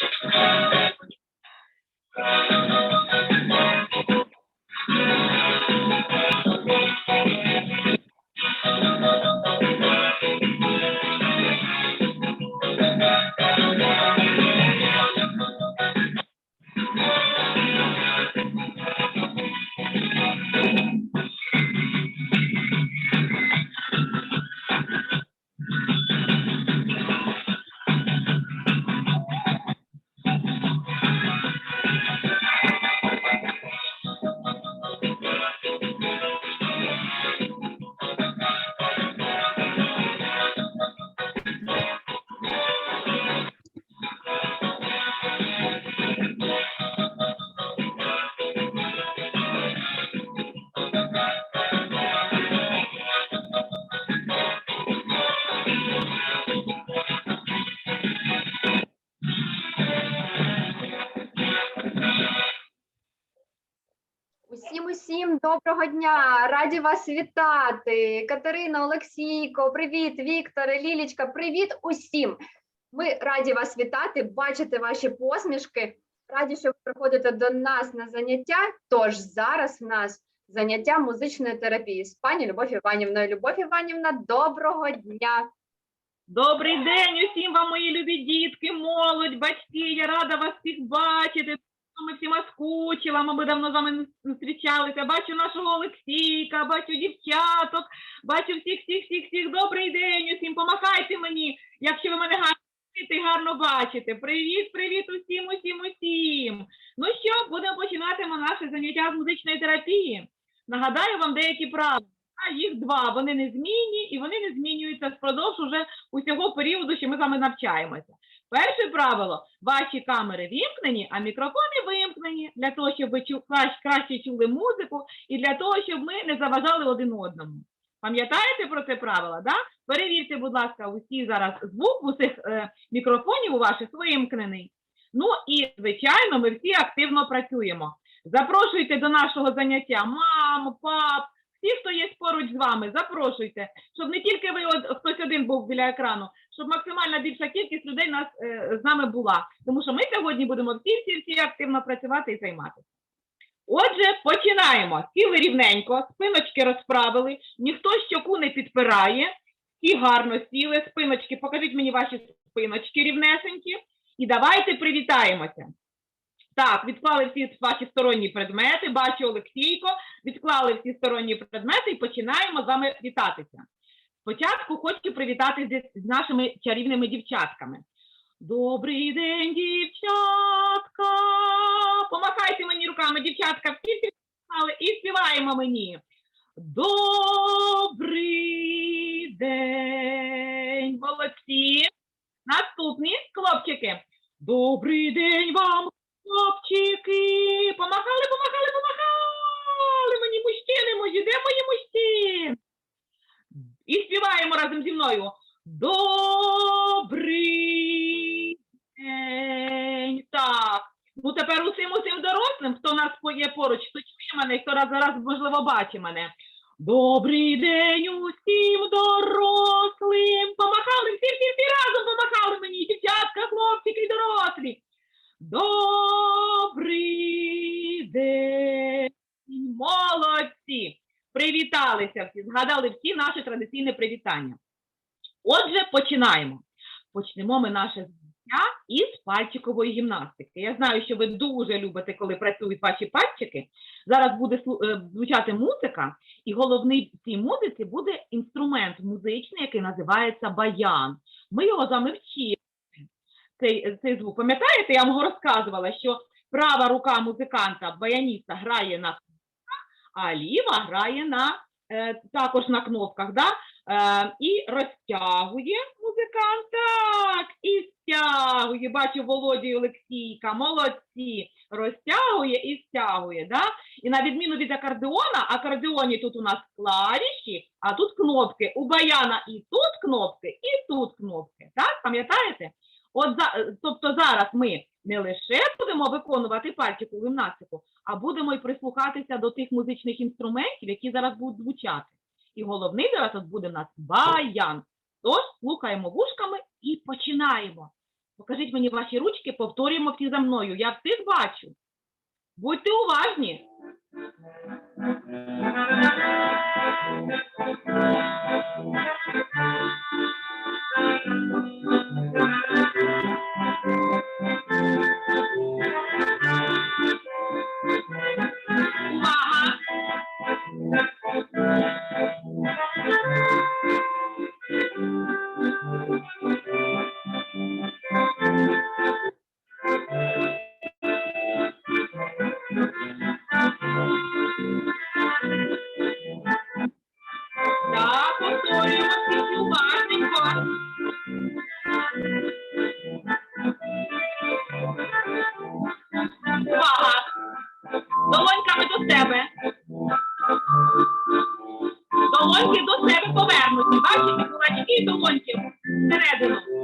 Усім доброго дня! Раді вас вітати! Катерина, Олексійко, привіт, Віктор, Лілічка, привіт усім! Ми раді вас вітати, бачити ваші посмішки. Раді, що ви приходите до нас на заняття. Тож зараз в нас заняття музичної терапії з пані Любов Іванівною. Любов Іванівна, доброго дня! Добрий день усім вам, мої любі дітки, молодь, батьки. Я рада вас всіх бачити. Ми всіма скучила, ми давно з вами не зустрічалися. Бачу нашого Олексійка, бачу дівчаток, бачу всіх, всіх, всіх, всіх. Добрий день усім. Помахайте мені, якщо ви мене гарно і гарно бачите. Привіт, привіт усім, усім, усім. Ну що, будемо починати наше заняття з музичної терапії. Нагадаю вам деякі правила. А їх два. Вони незмінні і вони не змінюються впродовж уже усього періоду, що ми з вами навчаємося. Перше правило: ваші камери вімкнені, а мікрофони вимкнені для того, щоб ви краще чули музику і для того, щоб ми не заважали один одному. Пам'ятаєте про це правило? Да? Перевірте, будь ласка, усі зараз звук усіх е, мікрофонів у ваших вимкнений. Ну і, звичайно, ми всі активно працюємо. Запрошуйте до нашого заняття маму, пап, всі, хто є поруч з вами, запрошуйте, щоб не тільки ви од- хтось один був біля екрану, щоб максимальна більша кількість людей нас е, з нами була. Тому що ми сьогодні будемо всі всі всі активно працювати і займатися. Отже, починаємо. Сіли рівненько, спиночки розправили, ніхто щоку не підпирає, всі гарно сіли, спиночки, покажіть мені ваші спиночки рівнесенькі, і давайте привітаємося. Так, відклали всі ваші сторонні предмети, бачу Олексійко, відклали всі сторонні предмети і починаємо з вами вітатися. Спочатку хочу привітати з, нашими чарівними дівчатками. Добрий день, дівчатка! Помахайте мені руками, дівчатка, всі помахали і співаємо мені. Добрий день, молодці! Наступні хлопчики. Добрий день вам, хлопчики! Помахали, помахали, помахали! Мені мужчини мої, де мої мужчини? І співаємо разом зі мною. Добрий день. Так. Ну тепер усім усім дорослим, хто нас є поруч, хто чує мене, хто раз зараз, можливо, бачить мене. Добрий день усім дорослим. Помахали, всі, всі, всі разом помахали мені, дівчатка, хлопчики і дорослі. Добрий день. Молодці. Привіталися всі, згадали всі наші привітання. Отже, починаємо. Почнемо ми наше заняття із пальчикової гімнастики. Я знаю, що ви дуже любите, коли працюють ваші пальчики. Зараз буде е, звучати музика, і головний в цій музиці буде інструмент музичний, який називається баян. Ми його з вами вчили. Цей, цей звук. Пам'ятаєте, я вам розказувала, що права рука музиканта, баяніста грає на кнопках, а ліва грає на е, також на кнопках, да? Е, і розтягує музикант, так, і стягує. Бачу Володю і Олексійка, молодці. Розтягує і стягує. Да? І на відміну від акордеона, акордеоні тут у нас клавіші, а тут кнопки. У баяна і тут кнопки, і тут кнопки. Так, пам'ятаєте? От за, е, тобто зараз ми не лише будемо виконувати пальчикову гімнастику, а будемо й прислухатися до тих музичних інструментів, які зараз будуть звучати. І головний зараз от буде в нас баян. Тож слухаємо вушками і починаємо. Покажіть мені ваші ручки, повторюємо всі за мною. Я всіх бачу. Будьте уважні. Увага! Canada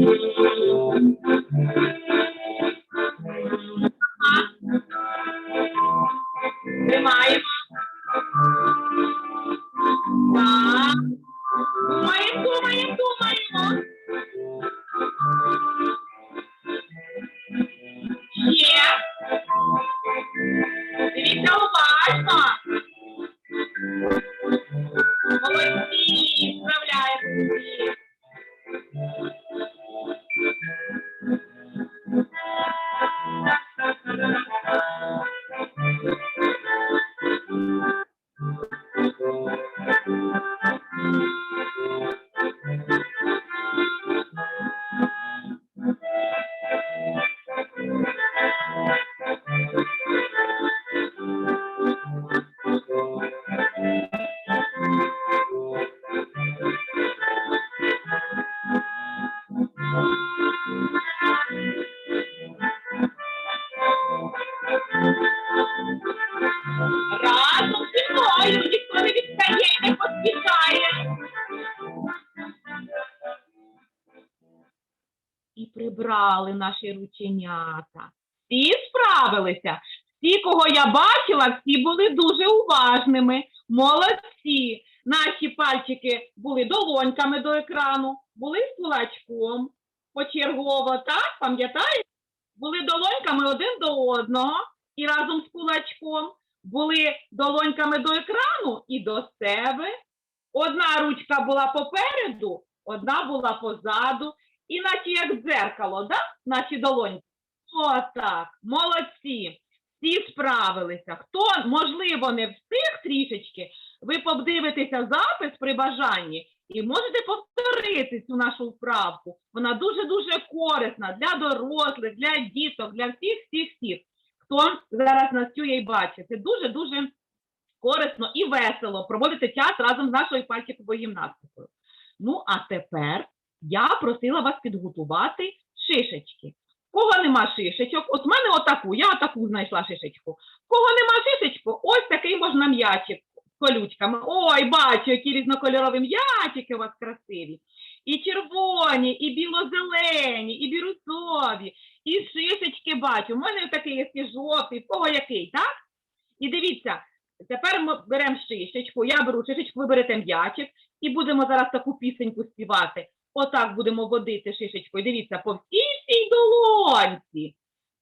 Thank you. Рученята. Всі справилися. Всі, кого я бачила, всі були дуже уважними. Молодці. Наші пальчики були долоньками до екрану, були з кулачком почергово, так? Пам'ятаєте? Були долоньками один до одного і разом з кулачком були долоньками до екрану і до себе. Одна ручка була попереду, одна була позаду, і наче як дзеркало, да? наші долоньки. Отак, молодці. Всі справилися. Хто, можливо, не встиг трішечки, ви подивитеся запис при бажанні і можете повторити цю нашу вправку. Вона дуже-дуже корисна для дорослих, для діток, для всіх, всіх, всіх хто зараз нас чує і бачить. Це дуже-дуже корисно і весело проводити час разом з нашою пальчиковою гімнастикою. Ну, а тепер я просила вас підготувати шишечки. Кого нема шишечок, от в мене отаку, я отаку знайшла шишечку. Кого нема шишечку, ось такий можна м'ячик з колючками. Ой, бачу, які різнокольорові м'ячики у вас красиві. І червоні, і біло-зелені, і бірусові, і шишечки бачу. У мене такий є жовтий, в кого який, так? І дивіться, тепер ми беремо шишечку, я беру шишечку, ви берете м'ячик, і будемо зараз таку пісеньку співати. Отак будемо водити шишечкою. Дивіться, по всій цій долоньці.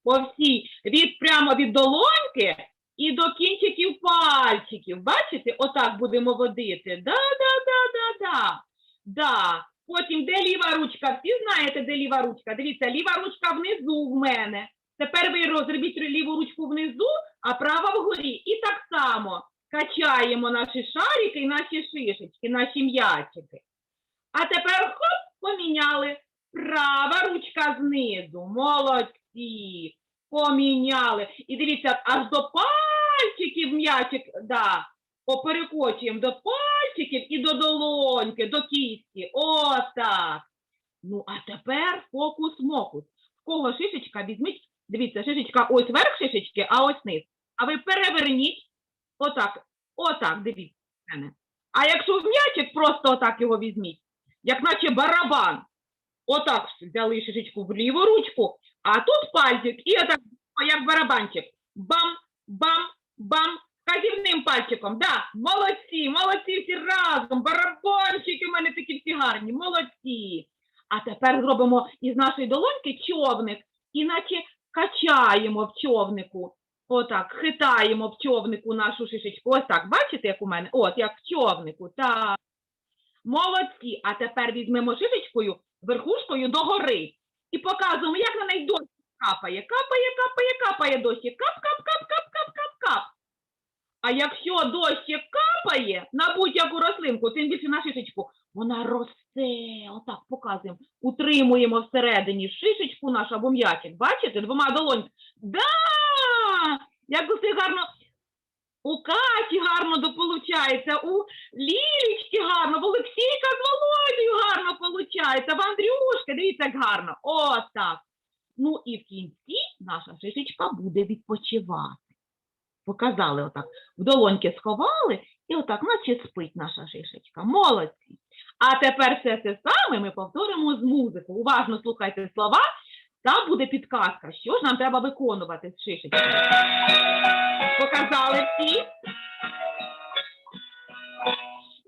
По всій, від прямо від долоньки і до кінчиків пальчиків. Бачите, отак будемо водити. Да, да, да, да, да. Да. Потім де ліва ручка? Всі знаєте, де ліва ручка? Дивіться, ліва ручка внизу в мене. Тепер ви розробіть ліву ручку внизу, а права вгорі. І так само качаємо наші шарики і наші шишечки, наші м'ячики. А тепер хоп, поміняли. Права ручка знизу. Молодці. Поміняли. І дивіться, аж до пальчиків м'ячик, да, поперекочуємо до пальчиків і до долоньки, до кістки. Отак. Ну, а тепер фокус-мокус. В кого шишечка візьміть, дивіться, шишечка ось верх шишечки, а ось низ. А ви переверніть. Отак, отак, дивіться. А якщо в м'ячик, просто отак його візьміть, як наче барабан. Отак взяли шишечку в ліву ручку, а тут пальчик і отак, як барабанчик. Бам, бам, бам. Казівним пальчиком. Да, молодці, молодці всі разом. Барабанчики у мене такі всі гарні, молодці. А тепер зробимо із нашої долоньки човник, іначе качаємо в човнику. Отак, хитаємо в човнику нашу шишечку. Ось так, бачите, як у мене? От, як в човнику. Так. Молодці. А тепер візьмемо шишечкою верхушкою догори і показуємо, як на неї дощ капає. Капає, капає, капає дощі. Кап, кап, кап, кап, кап, кап, кап. А якщо дощик капає на будь-яку рослинку, тим більше на шишечку, вона росте. Отак показуємо. Утримуємо всередині шишечку нашу або м'ячик. Бачите, двома долоньками. Да! Як усе гарно. У Каті гарно дополучається, у Лілічки гарно, в Олексійка з Володією гарно получається, в Андрюшки, дивіться, як гарно. Отак. Ну і в кінці наша шишечка буде відпочивати. Показали отак. В долоньки сховали і отак, наче спить наша шишечка. Молодці. А тепер все це саме ми повторимо з музикою. Уважно слухайте слова. Там буде підказка, що ж нам треба виконувати з шишечки. Показали всі?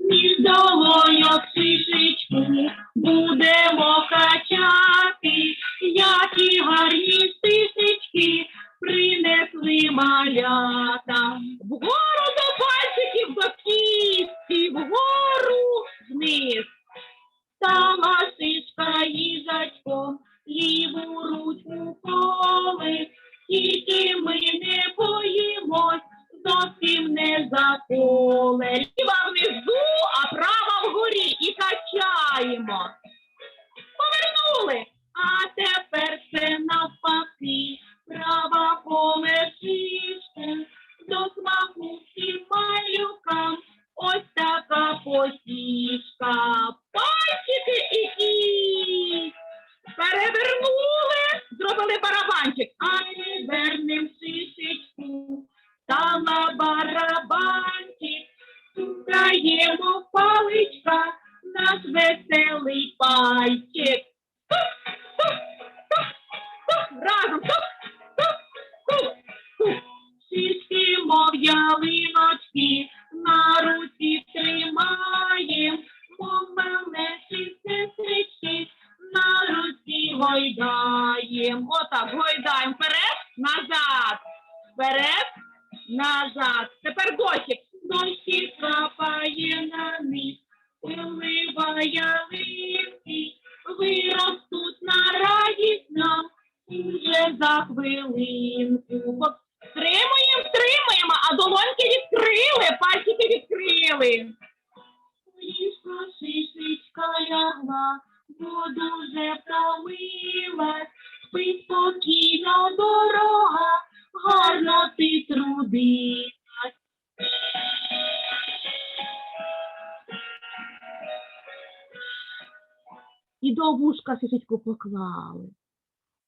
Між долоньок шишечку будемо качати, які гарні стисечки принесли малята. Така вперед, назад. Тепер досі. Досі капає на них, виливає листки, виростуть на радість нам уже за хвилинку. Стримуємо, стримуємо, а долоньки відкрили, пальчики відкрили. І шишечку поклали.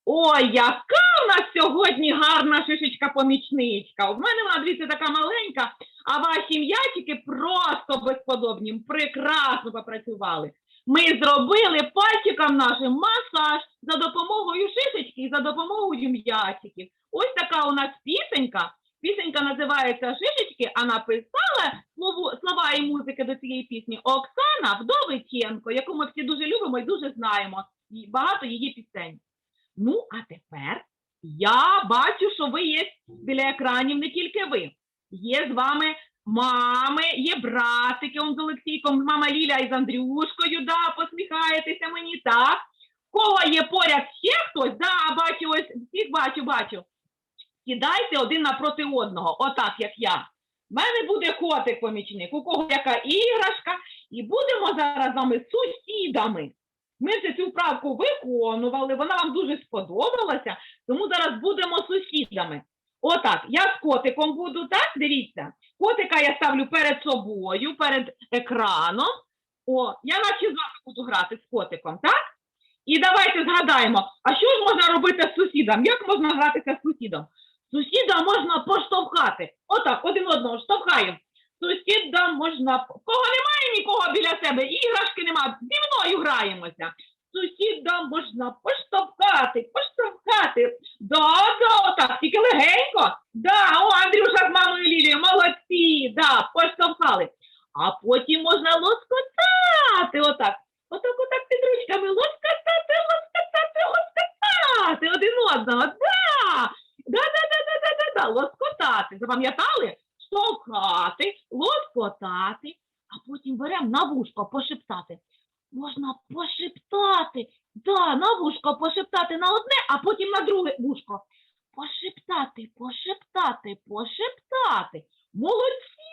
Ой, яка в нас сьогодні гарна шишечка-помічничка. У мене вона, дивіться, така маленька, а ваші м'ячики просто безподобні, прекрасно попрацювали. Ми зробили пальчикам нашим масаж за допомогою шишечки і за допомогою м'ячиків. Ось така у нас пісенька. Пісенька називається Шишечки, а написала слово, слова і музики до цієї пісні Оксана Вдовиченко, яку ми всі дуже любимо і дуже знаємо. І багато її пісень. Ну, а тепер я бачу, що ви є біля екранів не тільки ви. Є з вами мами, є братики з Олексійком, мама Ліля із Андрюшкою, да, посміхаєтеся мені, так. Кого є поряд ще хтось? Да, бачу, ось всіх бачу, бачу. Сідайте один напроти одного, отак, як я. В мене буде котик-помічник, у кого яка іграшка, і будемо зараз з вами сусідами. Ми вже цю вправку виконували, вона вам дуже сподобалася, тому зараз будемо сусідами. Отак, я з котиком буду, так? Дивіться. Котика я ставлю перед собою, перед екраном. О, я наче з вами буду грати з котиком, так? І давайте згадаємо, а що ж можна робити з сусідом? Як можна гратися з сусідом? Сусіда можна поштовхати. Отак, один одного штовхаємо. Сусіда можна. Кого немає нікого біля себе, іграшки нема, зі мною граємося. Сусіда можна поштовхати, поштовхати. Да, да, отак, тільки легенько. Да, о, Андрюша з мамою Лілією, молодці, да, поштовхали. А потім можна лоскотати, отак. Отак, отак під ручками лоскотати, лоскотати, лоскотати один одного. Да, да, да, да, да, да, да, да, лоскотати. Запам'ятали? Штовхати, лоскотати, а потім беремо на вушко пошептати. Можна пошептати. Да, на вушко пошептати на одне, а потім на друге вушко. Пошептати, пошептати, пошептати. Молодці!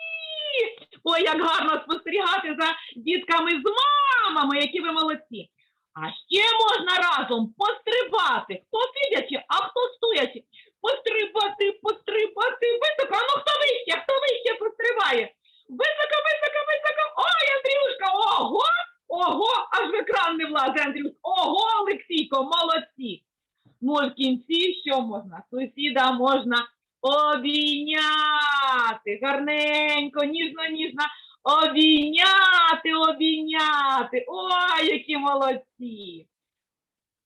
Ой, як гарно спостерігати за дітками з мамами, які ви молодці. А ще можна разом пострибати. Хто сидячи, а хто стоячи. Пострибати, пострибати, високо. А ну хто вище, хто вище пострибає? Високо, високо, високо. Ой, Андрюшка, ого! Ого, аж в екран не влазить, Андрюш. Ого, Олексійко, молодці. Ну, в кінці що можна? Сусіда можна обійняти. Гарненько, ніжно, ніжно. Обійняти, обійняти. Ой, які молодці.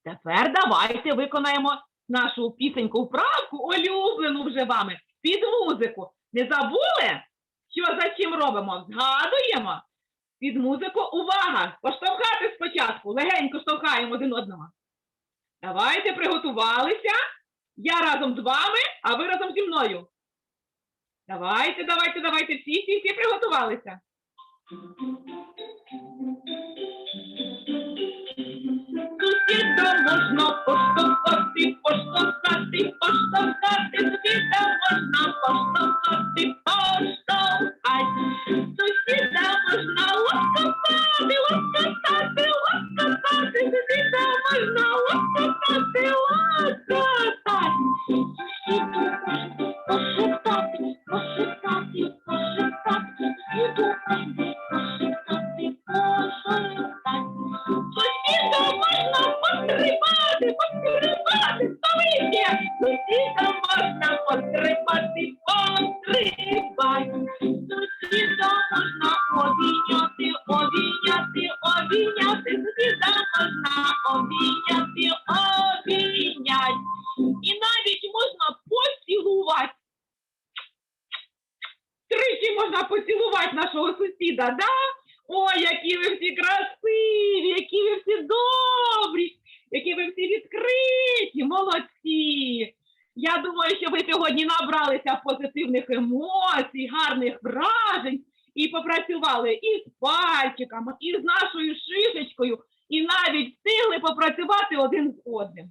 Тепер давайте виконаємо нашу пісеньку вправку, улюблену вже вами, під музику. Не забули, що за чим робимо? Згадуємо. Під музику увага! Поштовхати спочатку. Легенько штовхаємо один одного. Давайте приготувалися. Я разом з вами, а ви разом зі мною. Давайте, давайте, давайте. Всі, всі, всі приготувалися. Сусіда можна поштовхати, поштовхати, можна обійняти, обійняти. І навіть можна поцілувати. Тричі можна поцілувати нашого сусіда, да? Ой, які ви всі красиві, які ви всі добрі, які ви всі відкриті, молодці. Я думаю, що ви сьогодні набралися позитивних емоцій, гарних вражень і попрацювали і з пальчиками, і з нашою шишечкою, і навіть встигли попрацювати один з одним.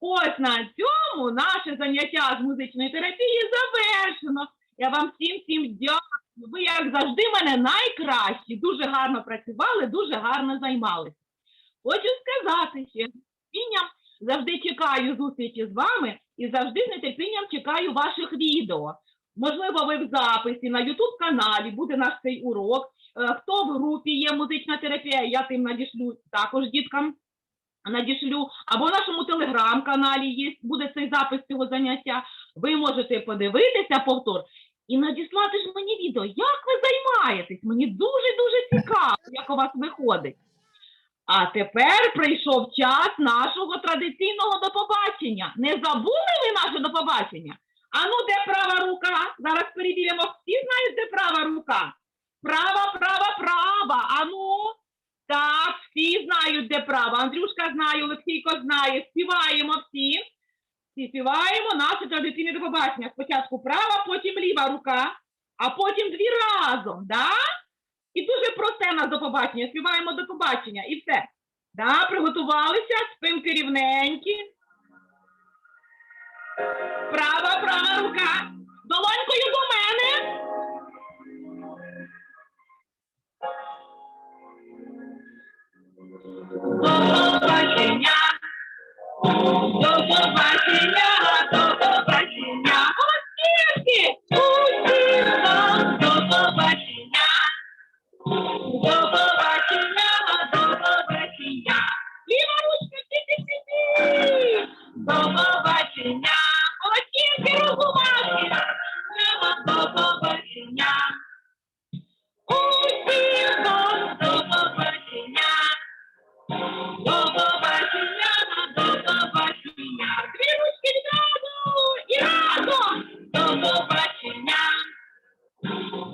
Ось на цьому наше заняття з музичної терапії завершено. Я вам всім дякую. Ви, як завжди, мене найкращі. Дуже гарно працювали, дуже гарно займалися. Хочу сказати з нетерпінням завжди чекаю зустрічі з вами і завжди з нетерпінням чекаю ваших відео. Можливо, ви в записі на youtube каналі буде наш цей урок. Е, Хто в групі є музична терапія, я тим надішлю також діткам надішлю. Або в нашому телеграм-каналі є, буде цей запис цього заняття. Ви можете подивитися повтор і надіслати ж мені відео, як ви займаєтесь. Мені дуже-дуже цікаво, як у вас виходить. А тепер прийшов час нашого традиційного до побачення. Не забули ви наше до побачення? А ну, де права рука? Зараз перевіримо. Всі знають, де права рука? Права, права, права. А ну, так, всі знають, де права. Андрюшка знає, Олексійко знає. Співаємо всі. Всі співаємо наше традиційне до побачення. Спочатку права, потім ліва рука, а потім дві разом, да? І дуже просте нас до побачення. Співаємо до побачення і все. Да, приготувалися, спинки рівненькі. Права, права рука. Долонькою до мене. До До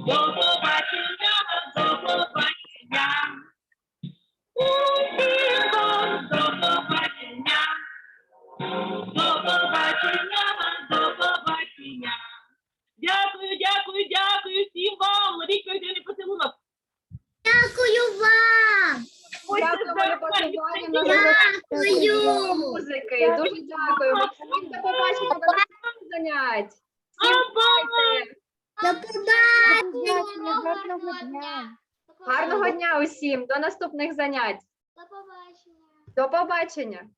Don't До побачення.